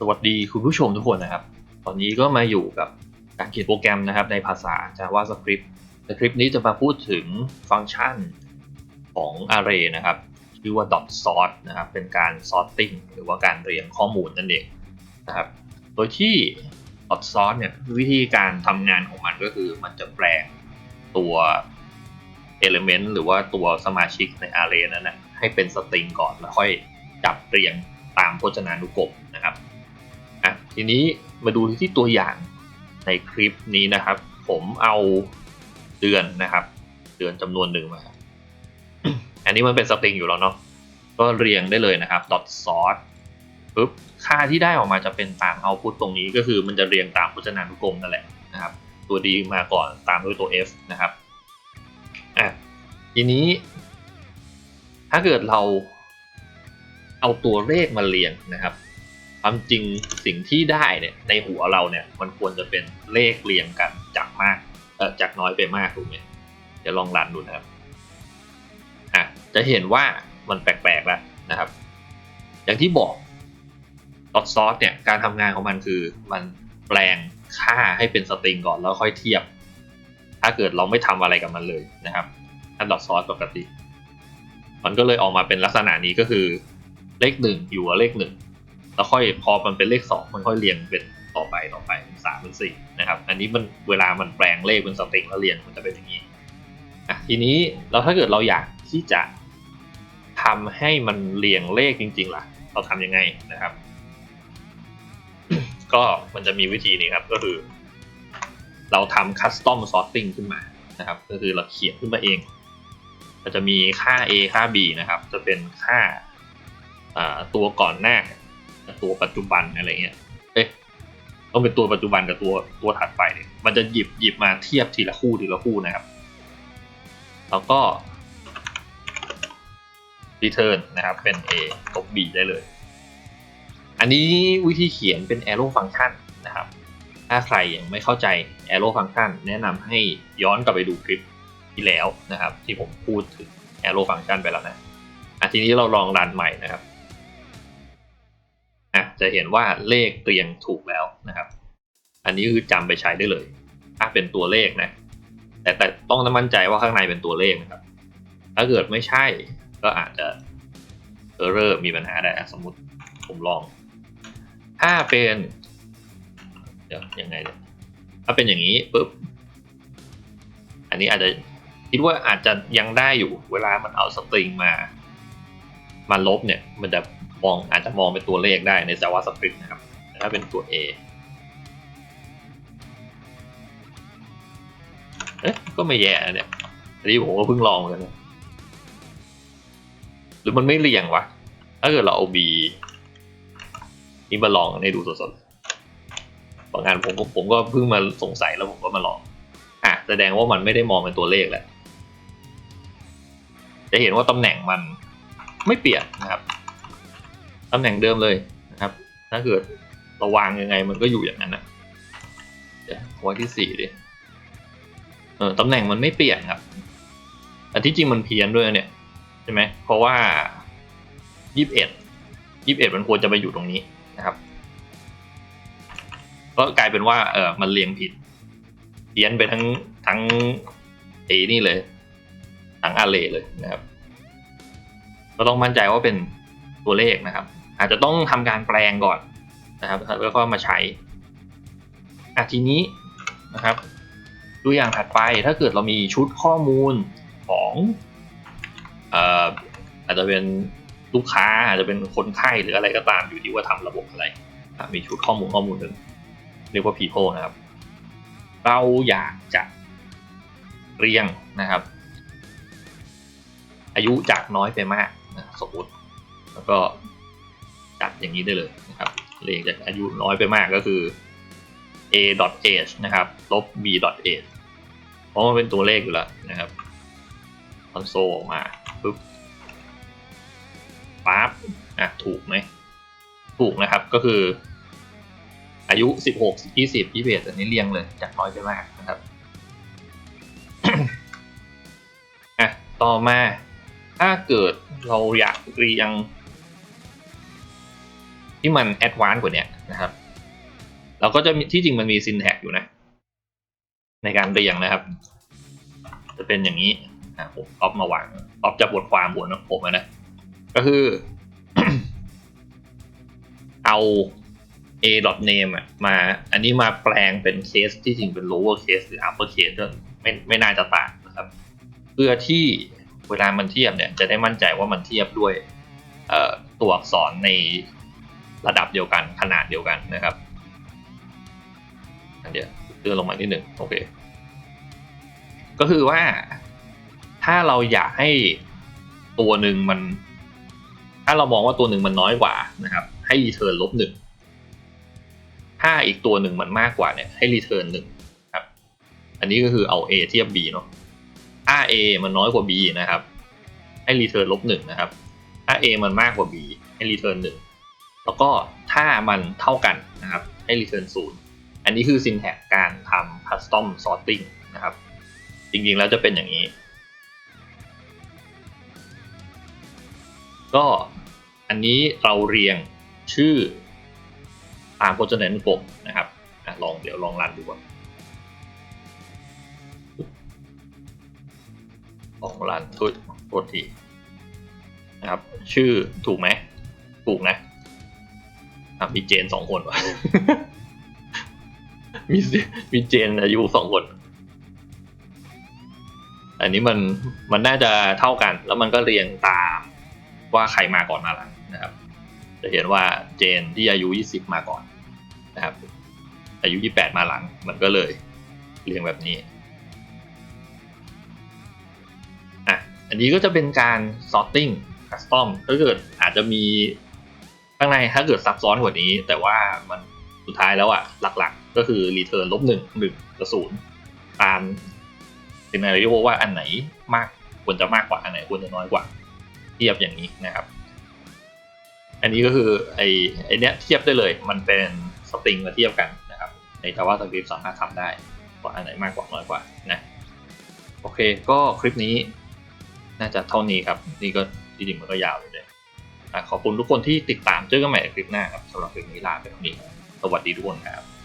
สวัสดีคุณผู้ชมทุกคนนะครับ ตอนนี้ก็มาอยู่กับการเขียนโปรแกรมนะครับในภาษา JavaScript ในคลิปนี้จะมาพูดถึงฟังก์ชันของ Array นะครับชื่อว่า dot sort นะครับเป็นการ sorting หรือว่าการเรียงข้อมูลนั่นเองนะครับโดยที่ dot sort เนี่ยวิธีการทำงานของมันก็คือมันจะแปลงตัว element หรือว่าตัวสมาชิกใน array นั้นนะให้เป็นสตริงก่อนแล้วค่อยจับเรียงตามพจนานุกรมนะครับ อะทีนี้มาดูที่ตัวอย่างในคลิปนี้นะครับ ผมเอาเดือนนะครับ เดือนจำนวนหนึ่งมา อันนี้มันเป็นสตริงอยู่แล้วเนาะก็เรียงได้เลยนะครับ dot sort ปุ๊บค่าที่ได้ออกมาจะเป็นตามเอาพุตตรงนี้ก็คือมันจะเรียงตามพจนานุกรมนั่นแหละนะครับ ตัว D มาก่อนตามด้วยตัว F นะครับอะทีนี้ ถ้าเกิดเราเอาตัวเลขมาเรียงนะครับ ความจริงสิ่งที่ได้เนี่ยในหัวเราเนี่ยมันควรจะเป็นเลขเรียงกันจากมากเออจากน้อยไปมากถูกไหมเดี๋ยวลองรันดูนะครับอะจะเห็นว่ามันแปลกๆแล้วนะครับ อย่างที่บอก dot sort เนี่ยการทำงานของมันคือมันแปลงค่าให้เป็นสตริงก่อนแล้วค่อยเทียบ ถ้าเกิดเราไม่ทำอะไรกับมันเลยนะครับถ้า dot sort ปกติ มันก็เลยออกมาเป็นลักษณะนี้ก็คือเลขหนึ่งอยู่กับเลขหนึ่ง แล้วค่อยพอมันเป็นเลขสองมันค่อยเรียงเป็นต่อไปต่อไปเป็นสามเป็นสี่นะครับ อันนี้มันเวลามันแปลงเลขเป็นสตริงแล้วเรียงมันจะเป็นอย่างนี้อะทีนี้เราถ้าเกิดเราอยากที่จะทำให้มันเรียงเลขจริงๆล่ะ เราทำยังไงนะครับ ก็มันจะมีวิธีนี้ครับก็คือ เราทำ custom sorting ขึ้นมานะครับ ก็คือเราเขียนขึ้นมาเองก็จะมีค่า a ค่า b นะครับ จะเป็นค่าตัวก่อนหน้า ตัวปัจจุบันอะไรเงี้ย เอ๊ะต้องเป็นตัวปัจจุบันกับตัวตัวถัดไปเนี่ย มันจะหยิบหยิบมาเทียบทีละคู่ทีละคู่นะครับ แล้วก็ return นะครับ เป็น a ลบ b ได้เลย อันนี้วิธีเขียนเป็น arrow function นะครับ ถ้าใครยังไม่เข้าใจ arrow function แนะนำให้ย้อนกลับไปดูคลิปที่แล้วนะครับ ที่ผมพูดถึง arrow function ไปแล้วนะอะทีนี้เราลองรันใหม่นะครับ จะเห็นว่าเลขเรียงถูกแล้วนะครับ อันนี้คือจำไปใช้ได้เลยถ้าเป็นตัวเลขนะแต่แต่ต้องมั่นใจว่าข้างในเป็นตัวเลขนะครับ ถ้าเกิดไม่ใช่ก็อาจจะเออร์เรอร์มีปัญหาได้สมมติผมลอง ถ้าเป็นเดี๋ยวยังไงเนี่ยถ้าเป็นอย่างนี้ปุ๊บอันนี้อาจจะคิดว่าอาจจะยังได้อยู่เวลามันเอาสตริงมา มาลบเนี่ยมันจะ มองอาจจะมองเป็นตัวเลขได้ใน JavaScript นะครับแต่ถ้าเป็นตัว A เอ๊ะก็ไม่แย่เนี่ยอันนี้ผมก็เพิ่งลองเหมือนกัน หรือมันไม่เรียงวะ ถ้าเกิดเราเอา B นี่มาลองให้ดูสดๆบางงานผมก็ผมก็เพิ่งมาสงสัยแล้วผมก็มาลอง อะแสดงว่ามันไม่ได้มองเป็นตัวเลขแหละ จะเห็นว่าตำแหน่งมันไม่เปลี่ยนนะครับ ตำแหน่งเดิมเลยนะครับ ถ้าเกิดราวางยังไงมันก็อยู่อย่างนั้นนะเดี๋ยวไว้ที่สี่ดิเออตำแหน่งมันไม่เปลี่ยนครับแต่ที่จริงมันเพี้ยนด้วยเนี่ยใช่ไหมเพราะว่ายี่สิบเอ็ดยี่สิบเอ็ดมันควรจะไปอยู่ตรงนี้นะครับก็กลายเป็นว่าเออมันเรียงผิดเพี้ยนไปทั้งทั้งเอนี่เลยทั้งอาร์เรเลยนะครับ ก็ต้องมั่นใจว่าเป็น ตัวเลขนะครับ อาจจะต้องทำการแปลงก่อนนะครับแล้วก็มาใช้อะทีนี้นะครับตัวอย่างถัดไปถ้าเกิดเรามีชุดข้อมูลของเอ่อาจจะเป็นลูกค้าอาจจะเป็นคนไข้หรืออะไรก็ตามอยู่ที่ว่าทำระบบอะไร มีชุดข้อมูลข้อมูลหนึ่งเรียกว่า people นะครับ เราอยากจะเรียงนะครับ อายุจากน้อยไปมากนะสมมติ แล้วก็จัดอย่างนี้ได้เลยนะครับเรียงจากอายุน้อยไปมากก็คือ a.age นะครับลบ b.age เพราะมันเป็นตัวเลขอยู่แล้วนะครับคอนโซลออกมาปุ๊บปั๊บอะถูกไหมถูกนะครับก็คือ อายุ 16 20 21อันนี้เรียงเลยจากน้อยไปมากนะครับอะต่อมาถ้าเกิดเราอยากเรียง ที่มันแอดวานซ์กว่านี้นะครับเราก็จะที่จริงมันมี syntax อยู่นะ ในการเรียงนะครับ จะเป็นอย่างนี้อะผมก๊อปมาวางก๊อปจากบทความบนของผมนะ ก็คือ เอา a name อะมา อันนี้มาแปลงเป็นเคสที่จริงเป็น lower case หรือ upper case ก็ไม่ไม่น่าจะต่างนะครับ เพื่อที่เวลามันเทียบเนี่ย จะได้มั่นใจว่ามันเทียบด้วยตัวอักษรใน ระดับเดียวกันขนาดเดียวกันนะครับอันเดียวเลื่อนลงมานิดหนึ่งโอเค ก็คือว่าถ้าเราอยากให้ตัวหนึ่งมัน ถ้าเรามองว่าตัวหนึ่งมันน้อยกว่านะครับ ให้รีเทิร์นลบหนึ่งถ้าอีกตัวหนึ่งมันมากกว่าเนี่ยให้รีเทิร์นหนึ่งครับ อันนี้ก็คือเอา A เทียบ B เนาะถ้า A มันน้อยกว่า B นะครับ ให้รีเทิร์นลบหนึ่งนะครับ ถ้า A มันมากกว่า B ให้รีเทิร์นหนึ่ง แล้วก็ถ้ามันเท่ากันนะครับให้รีเทิร์นศูนย์อันนี้คือ syntax การทำ custom sorting นะครับ จริงๆแล้วจะเป็นอย่างนี้ ก็อันนี้เราเรียงชื่อตามพจนานุกรมนะครับอลองเดี๋ยวลองรันดูก่อนลองรันทุยโทษทีนะครับ ชื่อถูกไหมถูกนะ อะมีเจนสองคนวะมีมีเจนอายุสองคน อันนี้มันมันน่าจะเท่ากัน แล้วมันก็เรียงตามว่าใครมาก่อนมาหลังนะครับ จะเห็นว่าเจนที่อายุ20มาก่อนนะครับ อายุ28มาหลัง มันก็เลยเรียงแบบนี้อะอันนี้ก็จะเป็นการ sorting custom ถ้าเกิดอาจจะมี ข้างในถ้าเกิดซับซ้อนกว่านี้ แต่ว่ามันสุดท้ายแล้วอะหลักๆ ก็คือ return ลบหนึ่งหนึ่งกับศูนย์ตามเป็นอะไรที่ว่าอันไหนมากควรจะมากกว่าอันไหนควรจะน้อยกว่า เทียบอย่างนี้นะครับ อันนี้ก็คือไอไอเนี้ยเทียบได้เลย มันเป็นสตริงมาเทียบกันนะครับ ใน JavaScript สามารถทำได้ว่าอันไหนมากกว่าน้อยกว่านะโอเคก็คลิปนี้ น่าจะเท่านี้ครับ นี่ก็จริงๆมันก็ยาวเลย ขอบคุณทุกคนที่ติดตามเจอกันใหม่ในคลิปหน้าครับสำหรับคลิปนี้ลาไปเท่านี้สวัสดีทุกคนครับ